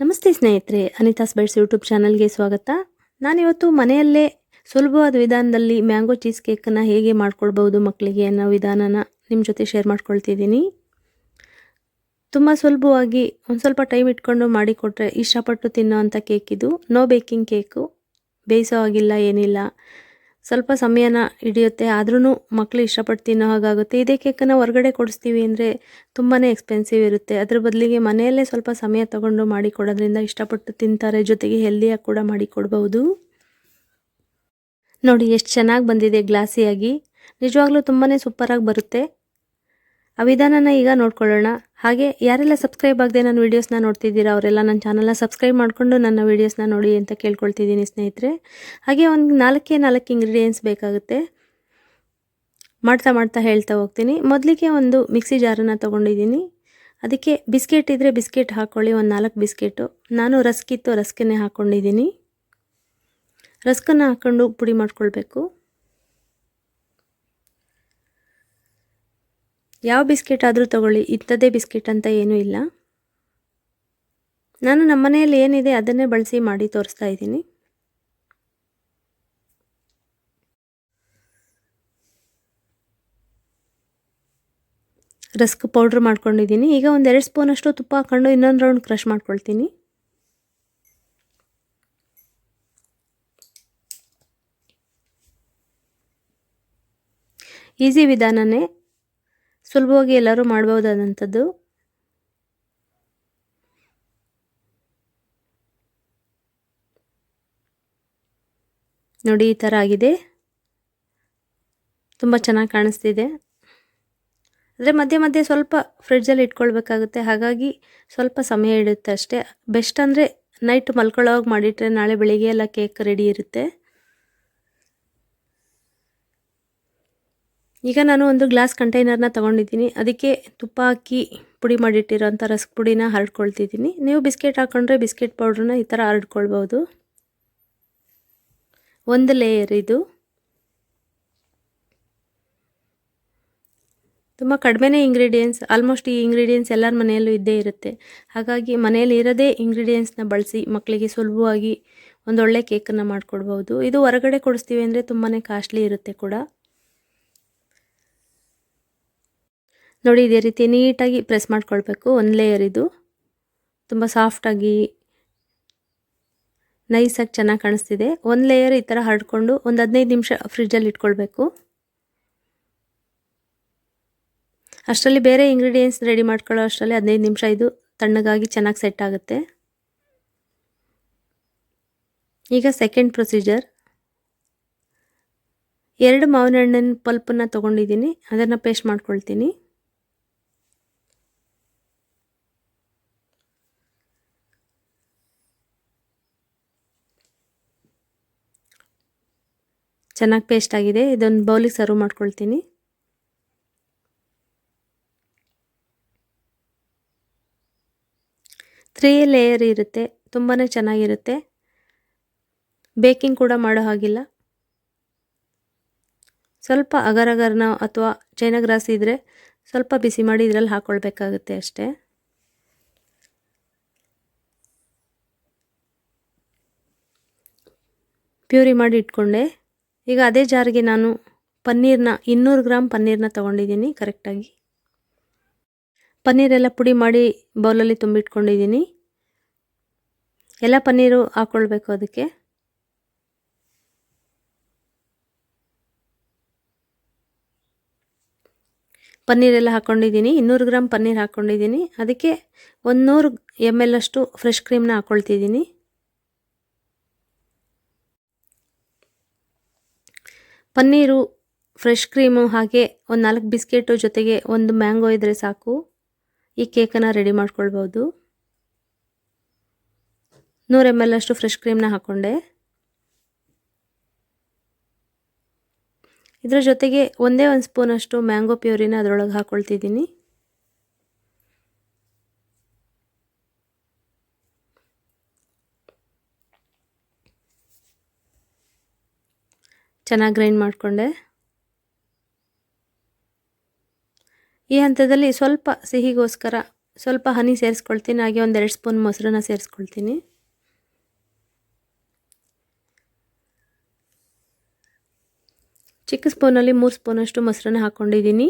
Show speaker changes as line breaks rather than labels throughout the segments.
ನಮಸ್ತೆ ಸ್ನೇಹಿತರೆ, ಅನಿತಾಸ್ beds YouTube ಚಾನಲ್ಗೆ ಸ್ವಾಗತ. ನಾನಿವತ್ತು ಮನೆಯಲ್ಲೇ ಸುಲಭವಾದ ವಿಧಾನದಲ್ಲಿ ಮ್ಯಾಂಗೋ ಚೀಸ್ ಕೇಕನ್ನು ಹೇಗೆ ಮಾಡ್ಕೊಳ್ಬೋದು ಮಕ್ಕಳಿಗೆ ಅನ್ನೋ ವಿಧಾನನ ನಿಮ್ಮ ಜೊತೆ ಶೇರ್ ಮಾಡ್ಕೊಳ್ತಿದ್ದೀನಿ. ತುಂಬ ಸುಲಭವಾಗಿ ಒಂದು ಸ್ವಲ್ಪ ಟೈಮ್ ಇಟ್ಕೊಂಡು ಮಾಡಿಕೊಟ್ರೆ ಇಷ್ಟಪಟ್ಟು ತಿನ್ನೋ ಅಂಥ ಕೇಕ್ ಇದು. ನೋ ಬೇಕಿಂಗ್ ಕೇಕು ಬೇಯಿಸೋ ಆಗಿಲ್ಲ ಏನಿಲ್ಲ. ಸ್ವಲ್ಪ ಸಮಯನ ಹಿಡಿಯುತ್ತೆ. ಆದ್ರೂ ಮಕ್ಕಳು ಇಷ್ಟಪಟ್ಟು ತಿನ್ನೋ ಹಾಗಾಗುತ್ತೆ. ಇದೇ ಕೇಕನ್ನು ಹೊರಗಡೆ ಕೊಡಿಸ್ತೀವಿ ಅಂದರೆ ತುಂಬಾ ಎಕ್ಸ್ಪೆನ್ಸಿವ್ ಇರುತ್ತೆ. ಅದ್ರ ಬದಲಿಗೆ ಮನೆಯಲ್ಲೇ ಸ್ವಲ್ಪ ಸಮಯ ತಗೊಂಡು ಮಾಡಿ ಕೊಡೋದ್ರಿಂದ ಇಷ್ಟಪಟ್ಟು ತಿಂತಾರೆ. ಜೊತೆಗೆ ಹೆಲ್ದಿಯಾಗಿ ಕೂಡ ಮಾಡಿ ಕೊಡ್ಬೋದು. ನೋಡಿ, ಎಷ್ಟು ಚೆನ್ನಾಗಿ ಬಂದಿದೆ ಗ್ಲಾಸಿಯಾಗಿ. ನಿಜವಾಗ್ಲೂ ತುಂಬಾ ಸೂಪರಾಗಿ ಬರುತ್ತೆ. ಆ ವಿಧಾನನ ಈಗ ನೋಡ್ಕೊಳ್ಳೋಣ. ಹಾಗೆ ಯಾರೆಲ್ಲ ಸಬ್ಸ್ಕ್ರೈಬ್ ಆಗದೆ ನನ್ನ ವೀಡಿಯೋಸ್ನ ನೋಡ್ತಿದ್ದೀರಾ, ಅವರೆಲ್ಲ ನನ್ನ ಚಾನಲ್ನ ಸಬ್ಸ್ಕ್ರೈಬ್ ಮಾಡಿಕೊಂಡು ನನ್ನ ವೀಡಿಯೋಸ್ನ ನೋಡಿ ಅಂತ ಕೇಳ್ಕೊಳ್ತಿದ್ದೀನಿ ಸ್ನೇಹಿತರೆ. ಹಾಗೆ ಒಂದು ನಾಲ್ಕೇ ನಾಲ್ಕು ಇಂಗ್ರೀಡಿಯೆಂಟ್ಸ್ ಬೇಕಾಗುತ್ತೆ. ಮಾಡ್ತಾ ಮಾಡ್ತಾ ಹೇಳ್ತಾ ಹೋಗ್ತೀನಿ. ಮೊದಲಿಗೆ ಒಂದು ಮಿಕ್ಸಿ ಜಾರನ್ನು ತೊಗೊಂಡಿದ್ದೀನಿ. ಅದಕ್ಕೆ ಬಿಸ್ಕೆಟ್ ಇದ್ದರೆ ಬಿಸ್ಕೆಟ್ ಹಾಕ್ಕೊಳ್ಳಿ ಒಂದು ನಾಲ್ಕು ಬಿಸ್ಕೆಟು. ನಾನು ರಸ್ಕಿತ್ತು ರಸ್ಕನ್ನೇ ಹಾಕ್ಕೊಂಡಿದ್ದೀನಿ ರಸ್ಕನ್ನು ಹಾಕ್ಕೊಂಡು ಪುಡಿ ಮಾಡ್ಕೊಳ್ಬೇಕು. ಯಾವ ಬಿಸ್ಕೆಟ್ ಆದರೂ ತಗೊಳ್ಳಿ, ಇಂಥದ್ದೇ ಬಿಸ್ಕೆಟ್ ಅಂತ ಏನೂ ಇಲ್ಲ. ನಾನು ನಮ್ಮ ಮನೆಯಲ್ಲಿ ಏನಿದೆ ಅದನ್ನೇ ಬಳಸಿ ಮಾಡಿ ತೋರಿಸ್ತಾ ಇದ್ದೀನಿ. ರಸ್ಕ್ ಪೌಡ್ರ್ ಮಾಡ್ಕೊಂಡಿದ್ದೀನಿ. ಈಗ ಒಂದು ಎರಡು ಸ್ಪೂನಷ್ಟು ತುಪ್ಪ ಹಾಕ್ಕೊಂಡು ಇನ್ನೊಂದು ರೌಂಡ್ ಕ್ರಷ್ ಮಾಡ್ಕೊಳ್ತೀನಿ. ಈಸಿ ವಿಧಾನನೇ. ಸುಲಭವಾಗಿ ಎಲ್ಲರೂ ಮಾಡ್ಬೋದಾದಂಥದ್ದು ನೋಡಿ, ಈ ಥರ ಆಗಿದೆ. ತುಂಬ ಚೆನ್ನಾಗಿ ಕಾಣಿಸ್ತಿದೆ. ಅಂದರೆ ಮಧ್ಯೆ ಮಧ್ಯೆ ಸ್ವಲ್ಪ ಫ್ರಿಡ್ಜಲ್ಲಿ ಇಟ್ಕೊಳ್ಬೇಕಾಗುತ್ತೆ. ಹಾಗಾಗಿ ಸ್ವಲ್ಪ ಸಮಯ ಇಡುತ್ತೆ ಅಷ್ಟೇ. ಬೆಸ್ಟ್ ಅಂದರೆ ನೈಟ್ ಮಲ್ಕೊಳ್ಳೋವಾಗ ಮಾಡಿಟ್ರೆ ನಾಳೆ ಬೆಳಿಗ್ಗೆ ಎಲ್ಲ ಕೇಕ್ ರೆಡಿ ಇರುತ್ತೆ. ಈಗ ನಾನು ಒಂದು ಗ್ಲಾಸ್ ಕಂಟೈನರ್ನ ತೊಗೊಂಡಿದ್ದೀನಿ. ಅದಕ್ಕೆ ತುಪ್ಪ ಹಾಕಿ ಪುಡಿ ಮಾಡಿಟ್ಟಿರೋಂಥ ರಸ್ಕ್ ಪುಡಿನ ಹರಡ್ಕೊಳ್ತಿದ್ದೀನಿ. ನೀವು ಬಿಸ್ಕೆಟ್ ಹಾಕ್ಕೊಂಡ್ರೆ ಬಿಸ್ಕೆಟ್ ಪೌಡ್ರನ್ನ ಈ ಥರ ಹರಡ್ಕೊಳ್ಬೋದು. ಒಂದು ಲೇಯರ್ ಇದು. ತುಂಬ ಕಡಿಮೆನೇ ಇಂಗ್ರೀಡಿಯೆಂಟ್ಸ್, ಆಲ್ಮೋಸ್ಟ್ ಈ ಇಂಗ್ರೀಡಿಯೆಂಟ್ಸ್ ಎಲ್ಲರ ಮನೆಯಲ್ಲೂ ಇದ್ದೇ ಇರುತ್ತೆ. ಹಾಗಾಗಿ ಮನೆಯಲ್ಲಿ ಇರೋದೇ ಇಂಗ್ರೀಡಿಯೆಂಟ್ಸ್ನ ಬಳಸಿ ಮಕ್ಕಳಿಗೆ ಸುಲಭವಾಗಿ ಒಂದೊಳ್ಳೆ ಕೇಕನ್ನು ಮಾಡಿಕೊಡ್ಬೋದು. ಇದು ಹೊರಗಡೆ ಕೊಡಿಸ್ತೀವಿ ಅಂದರೆ ತುಂಬಾ ಕಾಸ್ಟ್ಲಿ ಇರುತ್ತೆ ಕೂಡ. ನೋಡಿ, ಇದೇ ರೀತಿ ನೀಟಾಗಿ ಪ್ರೆಸ್ ಮಾಡ್ಕೊಳ್ಬೇಕು. ಒಂದು ಲೇಯರ್ ಇದು. ತುಂಬ ಸಾಫ್ಟಾಗಿ ನೈಸಾಗಿ ಚೆನ್ನಾಗಿ ಕಾಣಿಸ್ತಿದೆ. ಒಂದು ಲೇಯರ್ ಈ ಥರ ಹರಡ್ಕೊಂಡು ಒಂದು ಹದಿನೈದು ನಿಮಿಷ ಫ್ರಿಜ್ಜಲ್ಲಿ ಇಟ್ಕೊಳ್ಬೇಕು. ಅಷ್ಟರಲ್ಲಿ ಬೇರೆ ಇಂಗ್ರೀಡಿಯೆಂಟ್ಸ್ ರೆಡಿ ಮಾಡ್ಕೊಳ್ಳೋ ಅಷ್ಟರಲ್ಲಿ ಹದಿನೈದು ನಿಮಿಷ ಇದು ತಣ್ಣಗಾಗಿ ಚೆನ್ನಾಗಿ ಸೆಟ್ ಆಗುತ್ತೆ. ಈಗ ಸೆಕೆಂಡ್ ಪ್ರೊಸೀಜರ್ ಎರಡು ಮಾವಿನ ಹಣ್ಣಿನ ಪಲ್ಪನ್ನು ತೊಗೊಂಡಿದ್ದೀನಿ. ಅದನ್ನು ಪೇಸ್ಟ್ ಮಾಡ್ಕೊಳ್ತೀನಿ. ಚೆನ್ನಾಗಿ ಪೇಸ್ಟ್ ಆಗಿದೆ. ಇದೊಂದು ಬೌಲಿಗೆ ಸರ್ವ್ ಮಾಡ್ಕೊಳ್ತೀನಿ. ತ್ರೀ ಲೇಯರ್ ಇರುತ್ತೆ. ತುಂಬಾ ಚೆನ್ನಾಗಿರುತ್ತೆ. ಬೇಕಿಂಗ್ ಕೂಡ ಮಾಡೋ ಹಾಗಿಲ್ಲ. ಸ್ವಲ್ಪ ಅಗರ್ ಅಗರ್ನ ಅಥವಾ ಚೈನಾ ಗ್ರಾಸ್ ಇದ್ದರೆ ಸ್ವಲ್ಪ ಬಿಸಿ ಮಾಡಿ ಇದರಲ್ಲಿ ಹಾಕ್ಕೊಳ್ಬೇಕಾಗುತ್ತೆ ಅಷ್ಟೇ. ಪ್ಯೂರಿ ಮಾಡಿ ಇಟ್ಕೊಂಡೆ. ಈಗ ಅದೇ ಜಾರಿಗೆ ನಾನು ಪನ್ನೀರ್ನ ಇನ್ನೂರು ಗ್ರಾಮ್ ಪನ್ನೀರ್ನ ತೊಗೊಂಡಿದ್ದೀನಿ ಕರೆಕ್ಟಾಗಿ. ಪನ್ನೀರೆಲ್ಲ ಪುಡಿ ಮಾಡಿ ಬೌಲಲ್ಲಿ ತುಂಬಿಟ್ಕೊಂಡಿದ್ದೀನಿ. ಎಲ್ಲ ಪನ್ನೀರು ಹಾಕ್ಕೊಳ್ಬೇಕು ಅದಕ್ಕೆ. ಪನ್ನೀರೆಲ್ಲ ಹಾಕ್ಕೊಂಡಿದ್ದೀನಿ ಇನ್ನೂರು ಗ್ರಾಮ್ ಪನ್ನೀರ್ ಹಾಕ್ಕೊಂಡಿದ್ದೀನಿ ಅದಕ್ಕೆ ಒಂದು ನೂರು ಎಂ ಎಲ್ ಅಷ್ಟು ಫ್ರೆಶ್ ಕ್ರೀಮ್ನ ಹಾಕ್ಕೊಳ್ತಿದ್ದೀನಿ ಪನ್ನೀರು ಫ್ರೆಶ್ ಕ್ರೀಮು ಹಾಗೆ ಒಂದು ನಾಲ್ಕು ಬಿಸ್ಕೆಟು ಜೊತೆಗೆ ಒಂದು ಮ್ಯಾಂಗೋ ಇದ್ದರೆ ಸಾಕು. ಈ ಕೇಕನ್ನು ರೆಡಿ ಮಾಡ್ಕೊಳ್ಬೋದು. ನೂರು ಎಂ ಎಲ್ ಅಷ್ಟು ಫ್ರೆಶ್ ಕ್ರೀಮ್ನ ಹಾಕ್ಕೊಂಡೆ ಇದರ ಜೊತೆಗೆ ಒಂದೇ ಒಂದು ಸ್ಪೂನಷ್ಟು ಮ್ಯಾಂಗೋ ಪ್ಯೂರಿನ ಅದರೊಳಗೆ ಹಾಕ್ಕೊಳ್ತಿದ್ದೀನಿ ಚೆನ್ನಾಗಿ ಗ್ರೈಂಡ್ ಮಾಡಿಕೊಂಡೆ. ಈ ಹಂತದಲ್ಲಿ ಸ್ವಲ್ಪ ಸಿಹಿಗೋಸ್ಕರ ಸ್ವಲ್ಪ ಹನಿ ಸೇರಿಸ್ಕೊಳ್ತೀನಿ, ಹಾಗೆ ಒಂದೆರಡು ಸ್ಪೂನ್ ಮೊಸರನ್ನ ಸೇರಿಸ್ಕೊಳ್ತೀನಿ. ಚಿಕ್ಕ ಸ್ಪೂನಲ್ಲಿ ಮೂರು ಸ್ಪೂನಷ್ಟು ಮೊಸರನ್ನ ಹಾಕ್ಕೊಂಡಿದ್ದೀನಿ.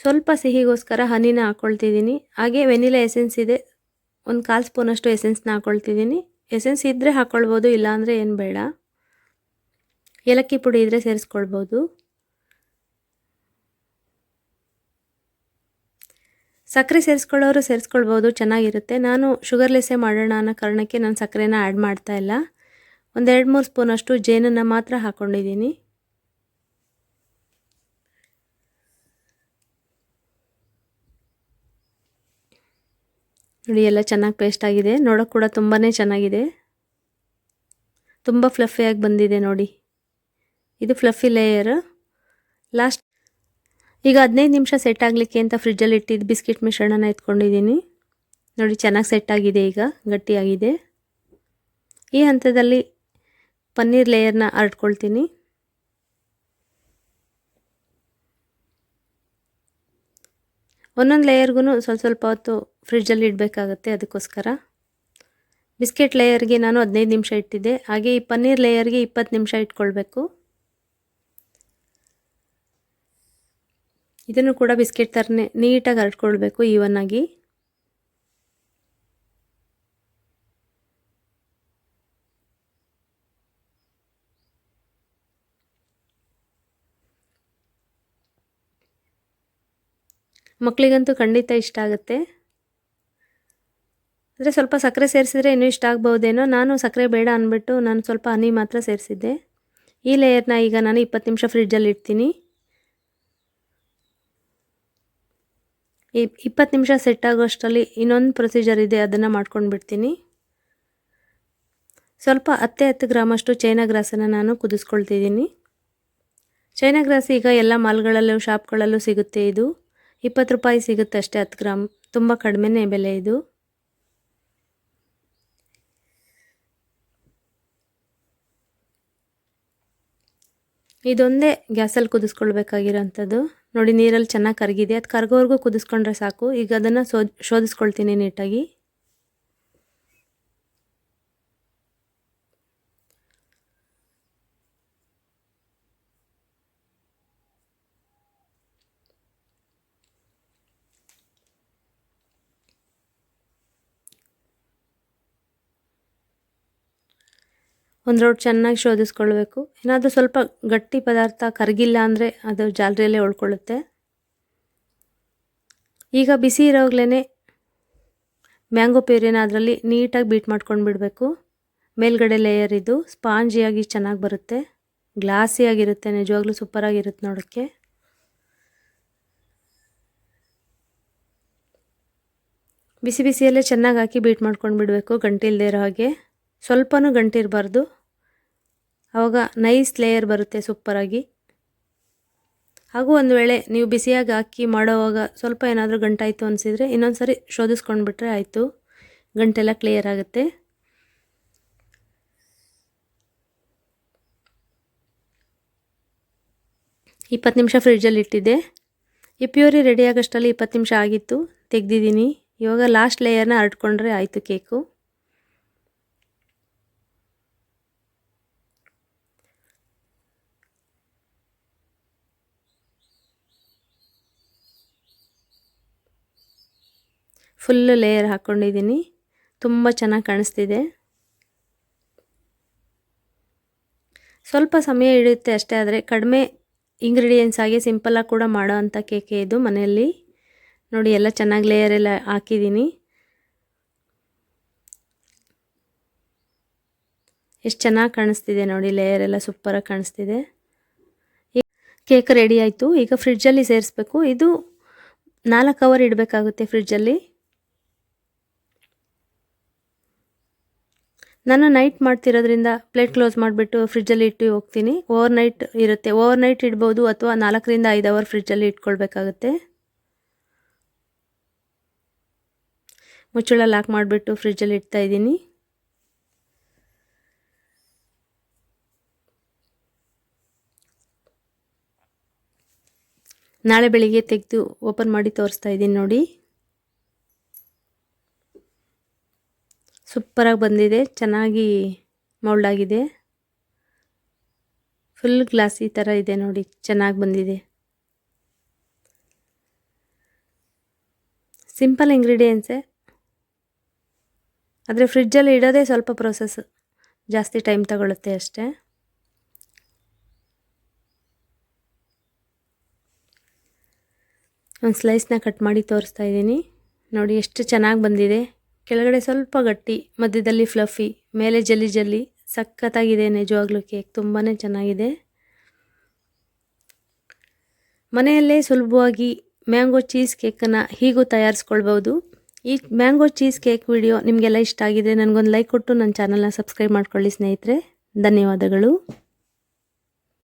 ಸ್ವಲ್ಪ ಸಿಹಿಗೋಸ್ಕರ ಹನಿನ ಹಾಕ್ಕೊಳ್ತಿದ್ದೀನಿ. ಹಾಗೆ ವೆನಿಲಾ ಎಸೆನ್ಸ್ ಇದೆ, ಒಂದು ಕಾಲು ಸ್ಪೂನಷ್ಟು ಎಸೆನ್ಸ್ನ ಹಾಕ್ಕೊಳ್ತಿದ್ದೀನಿ. ಎಸೆನ್ಸ್ ಇದ್ದರೆ ಹಾಕ್ಕೊಳ್ಬೋದು, ಇಲ್ಲಾಂದರೆ ಏನು ಬೇಡ. ಏಲಕ್ಕಿ ಪುಡಿ ಇದ್ದರೆ ಸೇರಿಸ್ಕೊಳ್ಬೋದು. ಸಕ್ಕರೆ ಸೇರಿಸ್ಕೊಳ್ಳೋರು ಸೇರಿಸ್ಕೊಳ್ಬೋದು, ಚೆನ್ನಾಗಿರುತ್ತೆ. ನಾನು ಶುಗರ್ಲೆಸ್ಸೇ ಮಾಡೋಣ ಅನ್ನೋ ಕಾರಣಕ್ಕೆ ನಾನು ಸಕ್ಕರೆನ ಆ್ಯಡ್ ಮಾಡ್ತಾ ಇಲ್ಲ. ಒಂದೆರಡು ಮೂರು ಸ್ಪೂನಷ್ಟು ಜೇನನ್ನು ಮಾತ್ರ ಹಾಕ್ಕೊಂಡಿದ್ದೀನಿ ನೋಡಿ, ಎಲ್ಲ ಚೆನ್ನಾಗಿ ಪೇಸ್ಟ್ ಆಗಿದೆ. ನೋಡೋಕೆ ಕೂಡ ತುಂಬಾ ಚೆನ್ನಾಗಿದೆ. ತುಂಬ ಫ್ಲಫಿಯಾಗಿ ಬಂದಿದೆ ನೋಡಿ. ಇದು ಫ್ಲಫಿ ಲೇಯರ್ ಲಾಸ್ಟ್ ಈಗ ಹದಿನೈದು ನಿಮಿಷ ಸೆಟ್ ಆಗಲಿಕ್ಕೆ ಅಂತ ಫ್ರಿಜ್ಜಲ್ಲಿ ಇಟ್ಟಿದ್ದು ಬಿಸ್ಕಿಟ್ ಮಿಶ್ರಣನ ಎತ್ಕೊಂಡಿದ್ದೀನಿ ನೋಡಿ ಚೆನ್ನಾಗಿ ಸೆಟ್ ಆಗಿದೆ ಈಗ, ಗಟ್ಟಿಯಾಗಿದೆ. ಈ ಹಂತದಲ್ಲಿ ಪನ್ನೀರ್ ಲೇಯರ್ನ ಹರಡ್ಕೊಳ್ತೀನಿ ಒಂದೊಂದು ಲೇಯರ್ಗೂ ಸ್ವಲ್ಪ ಸ್ವಲ್ಪ ಹೊತ್ತು ಫ್ರಿಜ್ಜಲ್ಲಿ ಇಡಬೇಕಾಗತ್ತೆ ಅದಕ್ಕೋಸ್ಕರ. ಬಿಸ್ಕೆಟ್ ಲೇಯರ್ಗೆ ನಾನು ಹದಿನೈದು ನಿಮಿಷ ಇಟ್ಟಿದ್ದೆ. ಹಾಗೆ ಈ ಪನ್ನೀರ್ ಲೇಯರ್ಗೆ ಇಪ್ಪತ್ತು ನಿಮಿಷ ಇಟ್ಕೊಳ್ಬೇಕು. ಇದನ್ನು ಕೂಡ ಬಿಸ್ಕೆಟ್ ಥರನೇ ನೀಟಾಗಿ ಹರಡ್ಕೊಳ್ಬೇಕು ಈವನ್ ಆಗಿ ಮಕ್ಕಳಿಗಂತೂ ಖಂಡಿತ ಇಷ್ಟ ಆಗುತ್ತೆ. ಅಂದರೆ ಸ್ವಲ್ಪ ಸಕ್ಕರೆ ಸೇರಿಸಿದ್ರೆ ಇನ್ನೂ ಇಷ್ಟ ಆಗ್ಬೋದೇನೋ ನಾನು ಸಕ್ಕರೆ ಬೇಡ ಅಂದ್ಬಿಟ್ಟು ನಾನು ಸ್ವಲ್ಪ ಹನಿ ಮಾತ್ರ ಸೇರಿಸಿದ್ದೆ. ಈ ಲೇಯರ್ನ ಈಗ ನಾನು ಇಪ್ಪತ್ತು ನಿಮಿಷ ಫ್ರಿಡ್ಜಲ್ಲಿ ಇಡ್ತೀನಿ. ಇಪ್ಪತ್ತು ನಿಮಿಷ ಸೆಟ್ ಆಗೋಷ್ಟರಲ್ಲಿ ಇನ್ನೊಂದು ಪ್ರೊಸೀಜರ್ ಇದೆ, ಅದನ್ನು ಮಾಡ್ಕೊಂಡು ಬಿಡ್ತೀನಿ. ಸ್ವಲ್ಪ ಹತ್ತೆ ಹತ್ತು ಗ್ರಾಮಷ್ಟು ಚೈನಾ ಗ್ರಾಸನ್ನು ನಾನು ಕುದಿಸ್ಕೊಳ್ತಿದ್ದೀನಿ. ಚೈನಾ ಗ್ರಾಸ್ ಈಗ ಎಲ್ಲ ಮಾಲ್ಗಳಲ್ಲೂ, ಶಾಪ್ಗಳಲ್ಲೂ ಸಿಗುತ್ತೆ ಇದು. ಇಪ್ಪತ್ತು ರೂಪಾಯಿ ಸಿಗುತ್ತೆ ಅಷ್ಟೇ, ಹತ್ತು ಗ್ರಾಮ್. ತುಂಬ ಕಡಿಮೆನೇ ಬೆಲೆ ಇದು. ಇದೊಂದೇ ಗ್ಯಾಸಲ್ಲಿ ಕುದಿಸ್ಕೊಳ್ಬೇಕಾಗಿರೋಂಥದ್ದು. ನೋಡಿ ನೀರಲ್ಲಿ ಚೆನ್ನಾಗಿ ಕರಗಿದೆ. ಅದು ಕರಗೋವರೆಗೂ ಕುದಿಸ್ಕೊಂಡ್ರೆ ಸಾಕು. ಈಗ ಅದನ್ನು ಸೋ ಶೋಧಿಸ್ಕೊಳ್ತೀನಿ ನೀಟಾಗಿ. ಒಂದು ರೌಟ್ ಚೆನ್ನಾಗಿ ಶೋಧಿಸ್ಕೊಳ್ಬೇಕು. ಏನಾದರೂ ಸ್ವಲ್ಪ ಗಟ್ಟಿ ಪದಾರ್ಥ ಕರಗಿಲ್ಲ ಅಂದರೆ ಅದು ಜಾಲರಿಯಲ್ಲೇ ಉಳ್ಕೊಳ್ಳುತ್ತೆ. ಈಗ ಬಿಸಿ ಇರೋಗ್ಲೇ ಮ್ಯಾಂಗೋ ಪ್ಯೂರಿನ ಅದರಲ್ಲಿ ನೀಟಾಗಿ ಬೀಟ್ ಮಾಡ್ಕೊಂಡು ಬಿಡಬೇಕು. ಮೇಲ್ಗಡೆ ಲೇಯರ್ ಇದು ಸ್ಪಾಂಜಿಯಾಗಿ ಚೆನ್ನಾಗಿ ಬರುತ್ತೆ. ಗ್ಲಾಸಿಯಾಗಿರುತ್ತೆ, ನಿಜವಾಗ್ಲೂ ಸೂಪರಾಗಿರುತ್ತೆ ನೋಡೋಕ್ಕೆ. ಬಿಸಿ ಬಿಸಿಯಲ್ಲೇ ಚೆನ್ನಾಗಿ ಹಾಕಿ ಬೀಟ್ ಮಾಡ್ಕೊಂಡು ಬಿಡಬೇಕು ಗಂಟಿಲ್ದೇ ಇರೋ ಹಾಗೆ. ಸ್ವಲ್ಪನೂ ಗಂಟಿರಬಾರ್ದು. ಆವಾಗ ನೈಸ್ ಲೇಯರ್ ಬರುತ್ತೆ ಸೂಪರಾಗಿ ಹಾಗೂ ಒಂದು ವೇಳೆ ನೀವು ಬಿಸಿಯಾಗಿ ಹಾಕಿ ಮಾಡೋವಾಗ ಸ್ವಲ್ಪ ಏನಾದರೂ ಗಂಟಾಯಿತು ಅನಿಸಿದರೆ ಇನ್ನೊಂದು ಸರಿ ಶೋಧಿಸ್ಕೊಂಡ್ಬಿಟ್ರೆ ಆಯಿತು. ಗಂಟೆಲ್ಲ ಕ್ಲಿಯರ್ ಆಗುತ್ತೆ. ಇಪ್ಪತ್ತು ನಿಮಿಷ ಫ್ರಿಡ್ಜಲ್ಲಿ ಇಟ್ಟಿದ್ದೆ. ಈ ಪ್ಯೂರಿ ರೆಡಿ ಆಗೋಷ್ಟರಲ್ಲಿ ಇಪ್ಪತ್ತು ನಿಮಿಷ ಆಗಿತ್ತು. ತೆಗ್ದಿದ್ದೀನಿ. ಇವಾಗ ಲಾಸ್ಟ್ ಲೇಯರ್ನ ಹರಡ್ಕೊಂಡ್ರೆ ಆಯಿತು ಕೇಕು ಫುಲ್ಲು ಲೇಯರ್ ಹಾಕ್ಕೊಂಡಿದ್ದೀನಿ ತುಂಬ ಚೆನ್ನಾಗಿ ಕಾಣಿಸ್ತಿದೆ. ಸ್ವಲ್ಪ ಸಮಯ ಹಿಡಿಯುತ್ತೆ ಅಷ್ಟೇ, ಆದರೆ ಕಡಿಮೆ ಇಂಗ್ರೀಡಿಯೆಂಟ್ಸ್ ಆಗಿ ಸಿಂಪಲ್ಲಾಗಿ ಕೂಡ ಮಾಡೋ ಅಂಥ ಕೇಕೆ ಇದು ಮನೆಯಲ್ಲಿ. ನೋಡಿ, ಎಲ್ಲ ಚೆನ್ನಾಗಿ ಲೇಯರ್ ಎಲ್ಲ ಹಾಕಿದ್ದೀನಿ ಎಷ್ಟು ಚೆನ್ನಾಗಿ ಕಾಣಿಸ್ತಿದೆ ನೋಡಿ ಲೇಯರ್ ಎಲ್ಲ ಸೂಪರಾಗಿ ಕಾಣಿಸ್ತಿದೆ. ಕೇಕ್ ರೆಡಿ ಆಯಿತು. ಈಗ ಫ್ರಿಡ್ಜಲ್ಲಿ ಸೇರಿಸ್ಬೇಕು. ಇದು ನಾಲ್ಕು ಅವರ್ ಇಡಬೇಕಾಗುತ್ತೆ ಫ್ರಿಡ್ಜಲ್ಲಿ ನಾನು ನೈಟ್ ಮಾಡ್ತಿರೋದ್ರಿಂದ ಪ್ಲೇಟ್ ಕ್ಲೋಸ್ ಮಾಡಿಬಿಟ್ಟು ಫ್ರಿಜ್ಜಲ್ಲಿ ಇಟ್ಟು ಹೋಗ್ತೀನಿ. ಓವರ್ ನೈಟ್ ಇರುತ್ತೆ. ಓವರ್ ನೈಟ್ ಇಡ್ಬೋದು ಅಥವಾ ನಾಲ್ಕರಿಂದ ಐದು ಅವರ್ ಫ್ರಿಜ್ಜಲ್ಲಿ ಇಟ್ಕೊಳ್ಬೇಕಾಗುತ್ತೆ. ಮುಚ್ಚಳ ಲಾಕ್ ಮಾಡಿಬಿಟ್ಟು ಫ್ರಿಜ್ಜಲ್ಲಿ ಇಡ್ತಾ ಇದ್ದೀನಿ. ನಾಳೆ ಬೆಳಿಗ್ಗೆ ತೆಗೆದು ಓಪನ್ ಮಾಡಿ ತೋರಿಸ್ತಾ ಇದ್ದೀನಿ ನೋಡಿ. ಸೂಪರಾಗಿ ಬಂದಿದೆ, ಚೆನ್ನಾಗಿ ಮೌಲ್ಡ್ ಆಗಿದೆ ಫುಲ್ ಗ್ಲಾಸಿ ಥರ ಇದೆ ನೋಡಿ, ಚೆನ್ನಾಗಿ ಬಂದಿದೆ. ಸಿಂಪಲ್ ಇಂಗ್ರೀಡಿಯೆಂಟ್ಸೇ. ಆದರೆ ಫ್ರಿಜ್ಜಲ್ಲಿ ಇಡೋದೇ ಸ್ವಲ್ಪ ಪ್ರೊಸೆಸ್ ಜಾಸ್ತಿ ಟೈಮ್ ತಗೊಳುತ್ತೆ ಅಷ್ಟೇ. ಒಂದು ಸ್ಲೈಸ್ನ ಕಟ್ ಮಾಡಿ ತೋರಿಸ್ತಾ ಇದ್ದೀನಿ. ನೋಡಿ, ಎಷ್ಟು ಚೆನ್ನಾಗಿ ಬಂದಿದೆ. ಕೆಳಗಡೆ ಸ್ವಲ್ಪ ಗಟ್ಟಿ, ಮಧ್ಯದಲ್ಲಿ ಫ್ಲಫಿ ಮೇಲೆ ಜಲ್ಲಿ ಜಲ್ಲಿ ಸಖತ್ತಾಗಿದೆ ನಿಜವಾಗ್ಲೂ ಕೇಕ್ ತುಂಬಾ ಚೆನ್ನಾಗಿದೆ. ಮನೆಯಲ್ಲೇ ಸುಲಭವಾಗಿ ಮ್ಯಾಂಗೋ ಚೀಸ್ ಕೇಕನ್ನು ಹೀಗೂ ತಯಾರಿಸ್ಕೊಳ್ಬೋದು ಈ ಮ್ಯಾಂಗೋ ಚೀಸ್ ಕೇಕ್ ವಿಡಿಯೋ ನಿಮಗೆಲ್ಲ ಇಷ್ಟ ಆಗಿದೆ, ನನಗೊಂದು ಲೈಕ್ ಕೊಟ್ಟು ನನ್ನ ಚಾನಲ್ನ ಸಬ್ಸ್ಕ್ರೈಬ್ ಮಾಡ್ಕೊಳ್ಳಿ ಸ್ನೇಹಿತರೆ. ಧನ್ಯವಾದಗಳು.